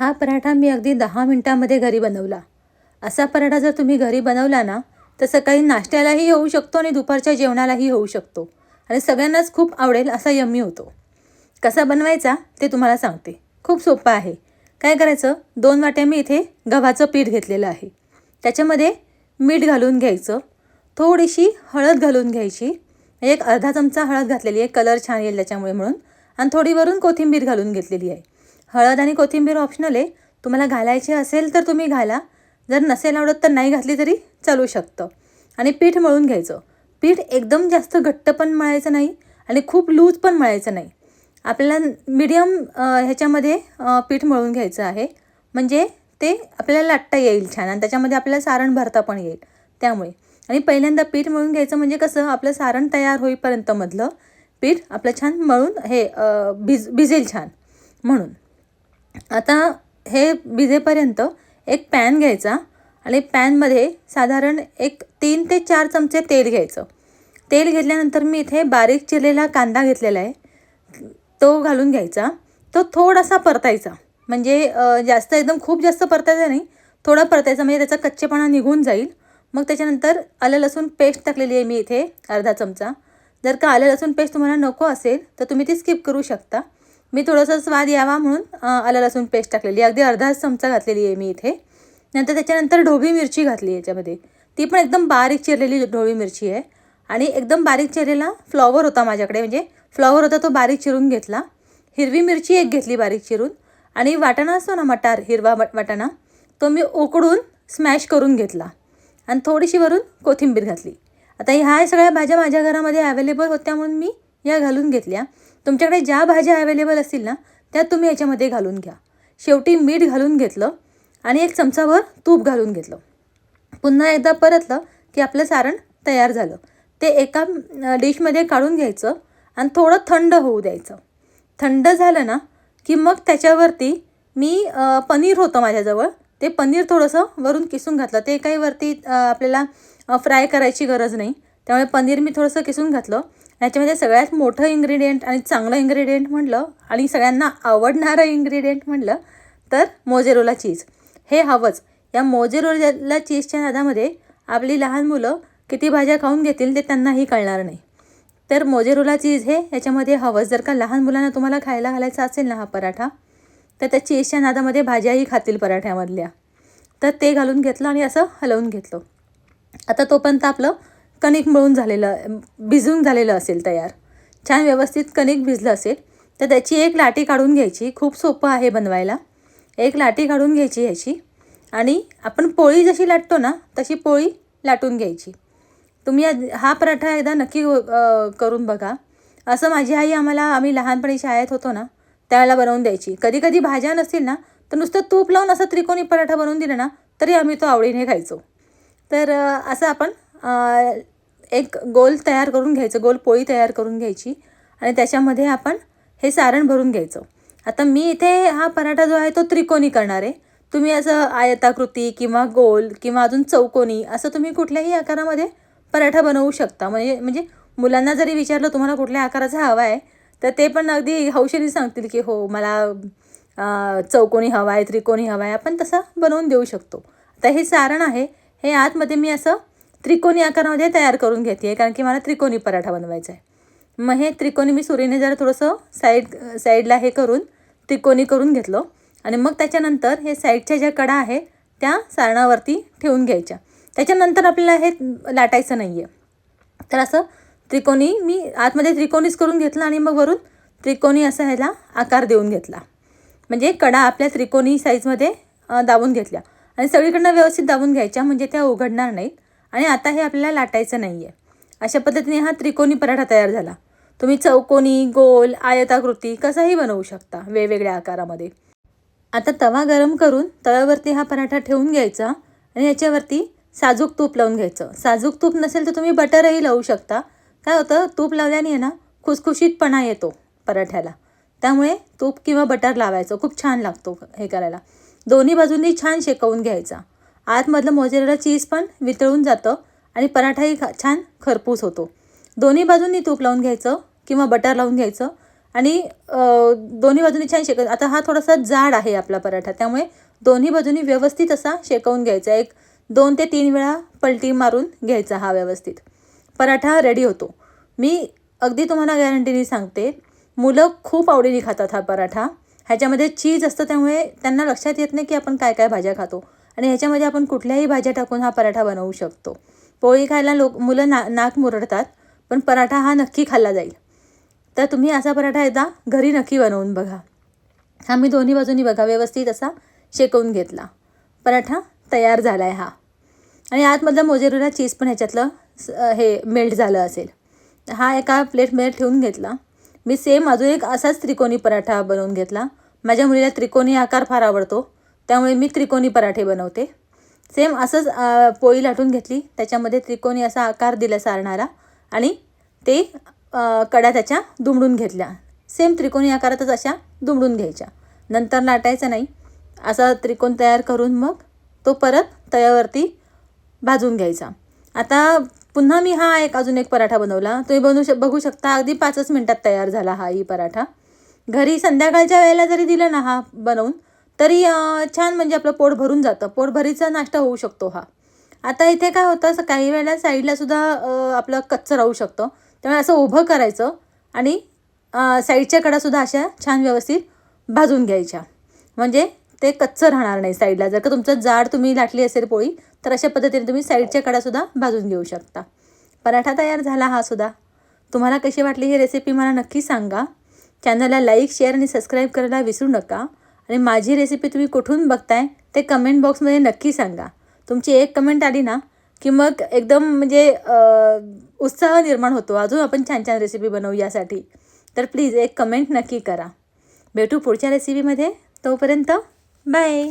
हा पराठा मी अगदी दहा मिनटामध्ये घरी बनवला. असा पराठा जर तुम्ही घरी बनवला ना तर सकाळी नाश्त्यालाही होऊ शकतो आणि दुपारच्या जेवणालाही होऊ शकतो. आणि सगळ्यांनाच खूप आवडेल असा यम्मी होतो. कसा बनवायचा ते तुम्हाला सांगते. खूप सोपं आहे. काय करायचं? दोन वाट्या मी इथे गव्हाचं पीठ घेतलेलं आहे. त्याच्यामध्ये मीठ घालून घ्यायचं. थोडीशी हळद घालून घ्यायची. एक अर्धा चमचा हळद घातलेली आहे. कलर छान येईल त्याच्यामुळे म्हणून. आणि थोडी वरून कोथिंबीर घालून घेतलेली आहे. हळद आणि कोथिंबीर ऑप्शनल आहे. तुम्हाला घालायची असेल तर तुम्ही घाला. जर नसेल आवडत तर नाही घातली तरी चालू शकतं. आणि पीठ मळून घ्यायचं. पीठ एकदम जास्त घट्ट पण मळायचं नाही आणि खूप लूज पण मळायचं नाही. आपल्याला मीडियम ह्याच्यामध्ये पीठ मळून घ्यायचं आहे. म्हणजे ते आपल्याला लाटता येईल छान आणि त्याच्यामध्ये आपल्याला सारण भरता पण येईल. त्यामुळे. आणि पहिल्यांदा पीठ मळून घ्यायचं म्हणजे कसं आपलं सारण तयार होईपर्यंत मधलं पीठ आपलं छान मळून हे भिज भिजेल छान. म्हणून. आता हे भिजेपर्यंत एक पॅन घ्यायचा आणि पॅनमध्ये साधारण एक तीन ते चार चमचे तेल घ्यायचं. तेल घेतल्यानंतर मी इथे बारीक चिरलेला कांदा घेतलेला आहे. तो घालून घ्यायचा. तो थोडासा परतायचा. म्हणजे जास्त एकदम खूप जास्त परतायचा नाही. थोडा परतायचा. म्हणजे त्याचा कच्चेपणा निघून जाईल. मग त्याच्यानंतर आलं लसूण पेस्ट टाकलेली आहे मी इथे अर्धा चमचा. जर का आलं लसूण पेस्ट तुम्हाला नको असेल तर तुम्ही ती स्किप करू शकता. मी थोडंसं स्वाद यावा म्हणून आलं लसूण पेस्ट टाकलेली. आहे अगदी अर्धाच चमचा घातलेली आहे मी इथे. नंतर त्याच्यानंतर ढोबळी मिरची घातली याच्यामध्ये. ती पण एकदम बारीक चिरलेली ढोबळी मिरची आहे. आणि एकदम बारीक चिरलेला फ्लॉवर होता माझ्याकडे. म्हणजे फ्लॉवर होता तो बारीक चिरून घेतला. हिरवी मिरची एक घेतली बारीक चिरून. आणि वाटाणा असतो ना मटार हिरवा वाटाणा तो मी उकडून स्मॅश करून घेतला. आणि थोडीशी वरून कोथिंबीर घातली. आता ह्या सगळ्या भाज्या माझ्या घरामध्ये अवेलेबल होत्या म्हणून मी या घालून घेतल्या. तुमच्याकडे ज्या भाज्या अवेलेबल असतील ना त्या तुम्ही याच्यामध्ये घालून घ्या. शेवटी मीठ घालून घेतलं आणि एक चमचाभर तूप घालून घेतलं. पुन्हा एकदा परतलं की आपलं सारण तयार झालं. ते एका डिशमध्ये काढून घ्यायचं आणि थोडं थंड होऊ द्यायचं. थंड झालं ना की मग त्याच्यावरती मी पनीर होतं माझ्याजवळ. ते पनीर थोडंसं वरून किसून घातलं. ते काही वरती आपल्याला फ्राय करायची गरज नाही. त्यामुळे पनीर मी थोडंसं किसून घातलं. याच्यामध्ये सगळ्यात मोठं इन्ग्रेडियंट आणि चांगलं इन्ग्रेडियंट म्हटलं आणि सगळ्यांना आवडणारं इन्ग्रेडियंट म्हटलं तर मोजेरोला चीज हे हवंच. या मोजेरोला चीजच्या नादामध्ये आपली लहान मुलं किती भाज्या खाऊन घेतील ते त्यांनाही कळणार नाही. तर मोजेरोला चीज हे याच्यामध्ये हवंच. जर का लहान मुलांना तुम्हाला खायला घालायचा असेल ना हा पराठा तर त्या चीजच्या नादामध्ये भाज्याही खातील पराठ्यामधल्या. तर ते घालून घेतलं आणि असं हलवून घेतलं. आता तोपर्यंत आपलं कणिक मळून झालेलं भिजून झालेलं असेल तयार. छान व्यवस्थित कणिक भिजलं असेल तर त्याची एक लाटी काढून घ्यायची. खूप सोपं आहे बनवायला. एक लाटी काढून घ्यायची ह्याची. आणि आपण पोळी जशी लाटतो ना तशी पोळी लाटून घ्यायची. तुम्ही आज- हा पराठा एकदा नक्की करून बघा. असं माझी आई आम्हाला आम्ही लहानपणी शाळेत होतो ना त्यावेळेला बनवून द्यायची. कधी कधी भाज्या नसतील ना तर नुसतं तूप लावून असं त्रिकोणी पराठा बनवून दिला ना तरी आम्ही तो आवडीने खायचो. तर असं आपण एक गोल तयार करून घ्यायचं गोल पोळी तयार करून घ्यायची आणि त्याच्यामध्ये आपण हे सारण भरून घ्यायचं. आता मी इथे हा पराठा जो आहे तो त्रिकोणी करणार आहे. तुम्ही असं आयताकृती किंवा गोल किंवा अजून चौकोनी असं तुम्ही कुठल्याही आकारामध्ये पराठा बनवू शकता. म्हणजे म्हणजे मुलांना जरी विचारलं तुम्हाला कुठल्या आकाराचा हवा आहे तर ते पण अगदी हौशेने सांगतील की हो मला चौकोनी हवा आहे त्रिकोणी हवा आहे. आपण तसं बनवून देऊ शकतो. आता हे सारण आहे हे आतमध्ये मी असं त्रिकोणी आकारामध्ये तयार करून घेते आहे कारण की मला त्रिकोणी पराठा बनवायचा आहे मग हे त्रिकोणी मी सुरीने जरा थोडंसं साईड साईडला हे करून त्रिकोणी करून घेतलं. आणि मग त्याच्यानंतर हे साईडच्या ज्या कडा आहे त्या सारणावरती ठेवून घ्यायच्या. त्याच्यानंतर आपल्याला हे लाटायचं नाही आहे तर असं त्रिकोणी मी आतमध्ये त्रिकोणीच करून घेतलं आणि मग वरून त्रिकोणी असा ह्याला आकार देऊन घेतला. म्हणजे कडा आपल्या त्रिकोणी साईजमध्ये दाबून घेतल्या. आणि सगळीकडनं व्यवस्थित दाबून घ्यायच्या म्हणजे त्या उघडणार नाहीत. आणि आता हे आपल्याला लाटायचं नाही आहे अशा पद्धतीने हा त्रिकोणी पराठा तयार झाला. तुम्ही चौकोनी गोल आयताकृती कसाही बनवू शकता वेगवेगळ्या आकारामध्ये. आता तवा गरम करून तव्यावरती हा पराठा ठेवून घ्यायचा आणि याच्यावरती साजूक तूप लावून घ्यायचं. साजूक तूप नसेल तर तुम्ही बटरही लावू शकता. काय होतं? तूप लावल्याने ना खुसखुशीतपणा येतो पराठ्याला. त्यामुळे तूप किंवा बटर लावायचं. खूप छान लागतो हे करायला. दोन्ही बाजूंनी छान शेकवून घ्यायचा. आतमधलं मोजेरेला चीज पण वितळून जातं आणि पराठाही खा छान खरपूस होतो. दोन्ही बाजूंनी तूप लावून घ्यायचं किंवा बटर लावून घ्यायचं आणि दोन्ही बाजूनी छान शेक आता हा थोडासा जाड आहे आपला पराठा त्यामुळे दोन्ही बाजूनी व्यवस्थित असा शेकवून घ्यायचा. एक दोन ते तीन वेळा पलटी मारून घ्यायचा हा व्यवस्थित. पराठा रेडी होतो. मी अगदी तुम्हाला गॅरंटीने सांगते मुलं खूप आवडीने खातात हा पराठा. ह्याच्यामध्ये चीज असतं त्यामुळे त्यांना लक्षात येत नाही की आपण काय काय भाज्या खातो. आणि ह्याच्यामध्ये आपण कुठल्याही भाज्या टाकून हा पराठा बनवू शकतो. पोळी खायला लोक मुलं ना नाक मुरडतात पण पराठा हा नक्की खाल्ला जाईल. तर तुम्ही असा पराठा एकदा घरी नक्की बनवून बघा. हा मी दोन्ही बाजूनी बघा व्यवस्थित असा शेकवून घेतला. पराठा तयार झाला आहे हा. आणि आतमधलं मोजेरुला चीज पण ह्याच्यातलं स- हे मेल्ट झालं असेल. हा एका प्लेटमध्ये ठेवून घेतला. मी सेम अजून एक असाच त्रिकोणी पराठा बनवून घेतला. माझ्या मुलीला त्रिकोणी आकार फार आवडतो. त्यामुळे मी त्रिकोणी पराठे बनवते. सेम असंच पोळी लाटून घेतली. त्याच्यामध्ये त्रिकोणी असा आकार दिला सारणारा. आणि ते कडा त्याच्या दुमडून घेतल्या. सेम त्रिकोणी आकारातच अशा दुमडून घ्यायच्या. नंतर लाटायचं नाही. असा त्रिकोण तयार करून मग तो परत तव्यावरती भाजून घ्यायचा. आता पुन्हा मी हा एक अजून एक पराठा बनवला. तुम्ही बनवू शक बघू शकता अगदी पाचच मिनटात तयार झाला हा ही पराठा. घरी संध्याकाळच्या वेळेला जरी दिलं ना हा बनवून तरी छान म्हणजे आपलं पोट भरून जातं. पोटभरीचा नाश्ता होऊ शकतो हा. आता इथे काय होतं असं काही वेळेला साईडला सुद्धा आपलं कच्चं राहू शकतं. त्यामुळे असं उभं करायचं आणि साईडच्या कडासुद्धा अशा छान व्यवस्थित भाजून घ्यायच्या. म्हणजे ते कच्चं राहणार नाही साईडला. जर का तुमचं जाड तुम्ही लाटली असेल पोळी तर अशा पद्धतीने तुम्ही साईडच्या कडासुद्धा भाजून घेऊ शकता. पराठा तयार झाला हा सुद्धा. तुम्हाला कशी वाटली ही रेसिपी मला नक्की सांगा. चॅनलला लाईक शेअर आणि सबस्क्राईब करायला विसरू नका. आणि माझी रेसिपी तुम्ही कुठून बघताय ते कमेंट बॉक्समध्ये नक्की सांगा. तुमची एक कमेंट आली ना की मग एकदम म्हणजे उत्साह निर्माण होतो. अजून आपण छान छान रेसिपी बनवू यासाठी. तर प्लीज एक कमेंट नक्की करा. भेटू पुढच्या रेसिपीमध्ये तोपर्यंत बाय